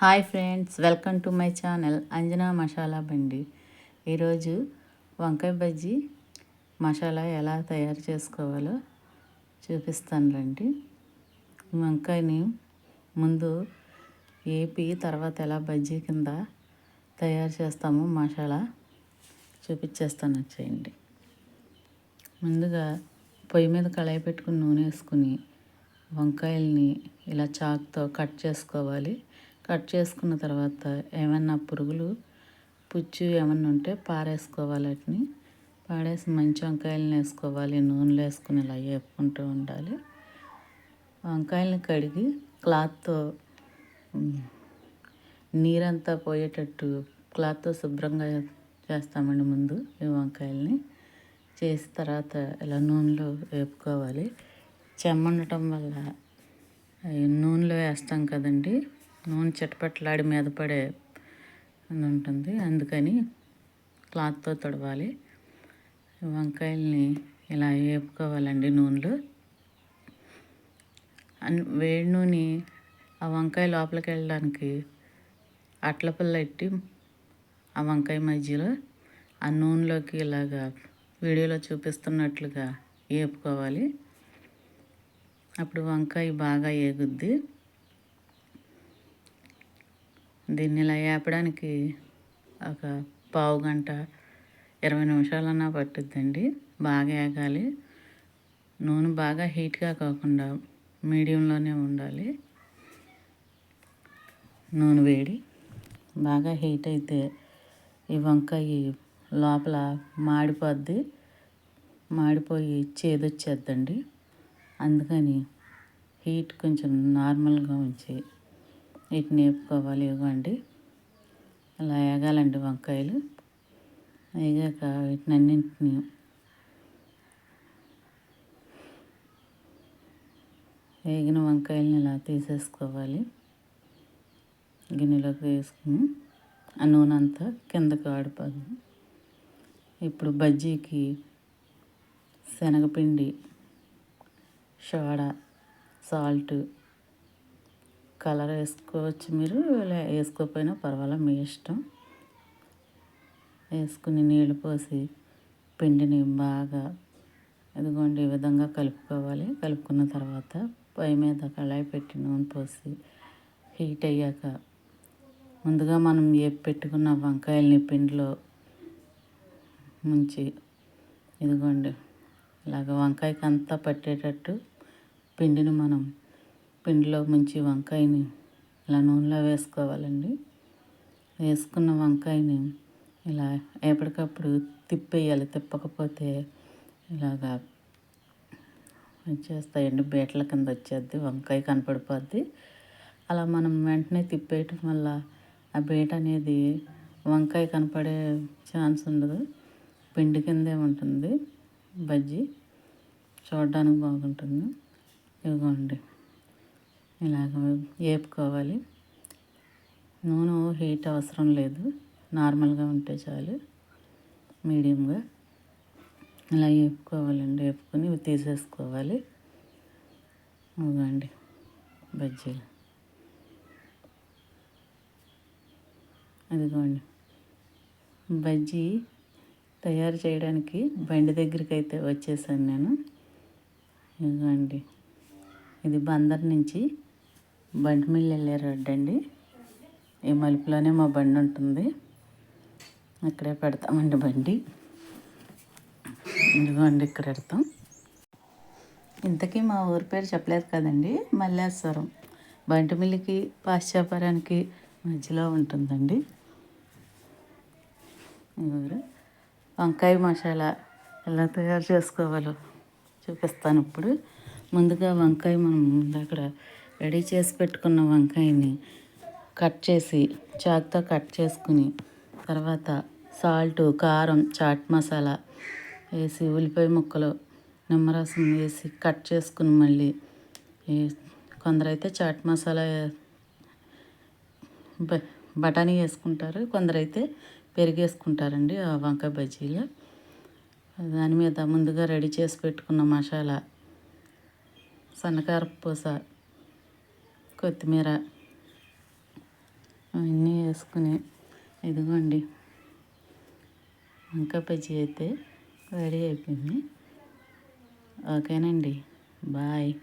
Hi friends welcome to my channel Anjana Masala Bandi ఈరోజు వంకాయ బజ్జీ మసాలా ఎలా తయారు చేసుకోవాలో చూపిస్తాను రండి. వంకాయని ముందు ఏపి తర్వాత ఎలా బజ్జీ కింద తయారు చేస్తామో మసాలా చూపించేస్తాను వచ్చేయండి. ముందుగా పొయ్యి మీద కళాయి పెట్టుకుని నూనె వేసుకుని వంకాయల్ని ఇలా చాక్తో కట్ చేసుకోవాలి. కట్ చేసుకున్న తర్వాత ఏమన్నా పురుగులు పుచ్చు ఏమన్నా ఉంటే పారేసుకోవాలి వాటిని. పాడేసి మంచి వంకాయలను వేసుకోవాలి నూనెలో వేసుకుని ఇలా వేపుకుంటూ ఉండాలి. వంకాయలను కడిగి క్లాత్తో నీరంతా పోయేటట్టు క్లాత్తో శుభ్రంగా చేస్తామండి ముందు ఈ వంకాయల్ని. చేసిన తర్వాత ఇలా నూనెలో వేపుకోవాలి. చెమ్మండటం వల్ల నూనెలో వేస్తాం కదండి నూనె చిటపట్లాడి మీద పడే ఉంటుంది. అందుకని క్లాత్తో తడవాలి. వంకాయల్ని ఇలా వేపుకోవాలండి నూనెలో. వేడి నూనె ఆ వంకాయ లోపలికి వెళ్ళడానికి అట్ల పుల్ల ఎట్టి ఆ వంకాయ మధ్యలో ఆ నూనెలోకి ఇలాగా వీడియోలో చూపిస్తున్నట్లుగా వేపుకోవాలి. అప్పుడు వంకాయ బాగా ఏగుద్ది. దీన్ని ఇలా వేపడానికి ఒక పావు గంట ఇరవై నిమిషాలన్నా పట్టుద్దండి. బాగా వేగాలి నూనె బాగా హీట్గా కాకుండా మీడియంలోనే ఉండాలి. నూనె వేడి. బాగా హీట్ అయితే ఈ వంకాయ లోపల మాడిపోద్ది. మాడిపోయి చేదొచ్చేద్దండి. అందుకని హీట్ కొంచెం నార్మల్గా ఉంచి వీటిని వేపుకోవాలి ఇవ్వండి అలా వేగాలండి వంకాయలు. వేగాక వీటిని అన్నింటిని వేగిన వంకాయలని ఇలా తీసేసుకోవాలి. గిన్నెలోకి వేసుకుని ఆ నూనె అంతా కిందకి ఆడిపోదు. ఇప్పుడు బజ్జీకి శనగపిండి సోడా సాల్ట్ కలర్ వేసుకోవచ్చు మీరు వేసుకోకపోయినా పర్వాలేదు మీ ఇష్టం. వేసుకుని నీళ్ళు పోసి పిండిని బాగా ఇదిగోండి ఈ విధంగా కలుపుకోవాలి. కలుపుకున్న తర్వాత పొయ్యి మీద కళాయి పెట్టి నూనె పోసి హీట్ అయ్యాక ముందుగా మనం ఏ పెట్టుకున్న వంకాయల్ని పిండిలో ముంచి ఇదిగోండి ఇలాగ వంకాయకి అంతా పట్టేటట్టు పిండిని మనం పిండిలో ముంచి వంకాయని ఇలా నూనెలో వేసుకోవాలండి. వేసుకున్న వంకాయని ఇలా ఎప్పటికప్పుడు తిప్పేయాలి. తిప్పకపోతే ఇలాగా వచ్చేస్తాయండి. బీటల కింద వచ్చేద్ది వంకాయ కనపడిపోద్ది. అలా మనం వెంటనే తిప్పేయటం వల్ల ఆ బీట అనేది వంకాయ కనపడే ఛాన్స్ ఉండదు. పిండి కిందే ఉంటుంది బజ్జీ. చూడడానికి బాగుంటుంది. ఇదిగోండి. ఇలాగ వేపుకోవాలి నూనె హీట్ అవసరం లేదు. నార్మల్గా ఉంటే చాలు. మీడియంగా ఇలా వేపుకోవాలండి వేపుకొని ఇవి తీసేసుకోవాలి. ఇవ్వండి బజ్జీలు. అదిగోండి. బజ్జీ తయారు చేయడానికి బండి దగ్గరికి అయితే వచ్చేసాను నేను. ఇదిగోండి ఇది బందర్ నుంచి బండి మిల్లు వెళ్ళే రోడ్డు అండి ఈ మలుపులోనే మా బండి ఉంటుంది. అక్కడే పెడతామండి బండి. ఇదిగోండి ఇక్కడ పెడతాం. ఇంతకీ మా ఊరి పేరు చెప్పలేదు కదండి మల్లేశ్వరం. బంటిమిల్లికి పాశ్చాపురానికి మధ్యలో ఉంటుందండి. ఊరు వంకాయ మసాలా ఎలా తయారు చేసుకోవాలో చూపిస్తాను ఇప్పుడు. ముందుగా వంకాయ మనం అక్కడ రెడీ చేసి పెట్టుకున్న వంకాయని కట్ చేసి చాక్తో కట్ చేసుకుని తర్వాత సాల్ట్ కారం చాట్ మసాలా వేసి ఉల్లిపాయ ముక్కలు నిమ్మరసం వేసి కట్ చేసుకుని మళ్ళీ కొందరైతే చాట్ మసాలా బఠానీ వేసుకుంటారు కొందరైతే పెరిగేసుకుంటారండి ఆ వంకాయ బజ్జీలు. దాని మీద ముందుగా రెడీ చేసి పెట్టుకున్న మసాలా సన్నకారపూస కొత్తిమీర అవన్నీ వేసుకుని ఇదిగోండి. వంకాయ బజ్జీ అయితే రెడీ అయిపోయింది. ఓకేనండి. బాయ్.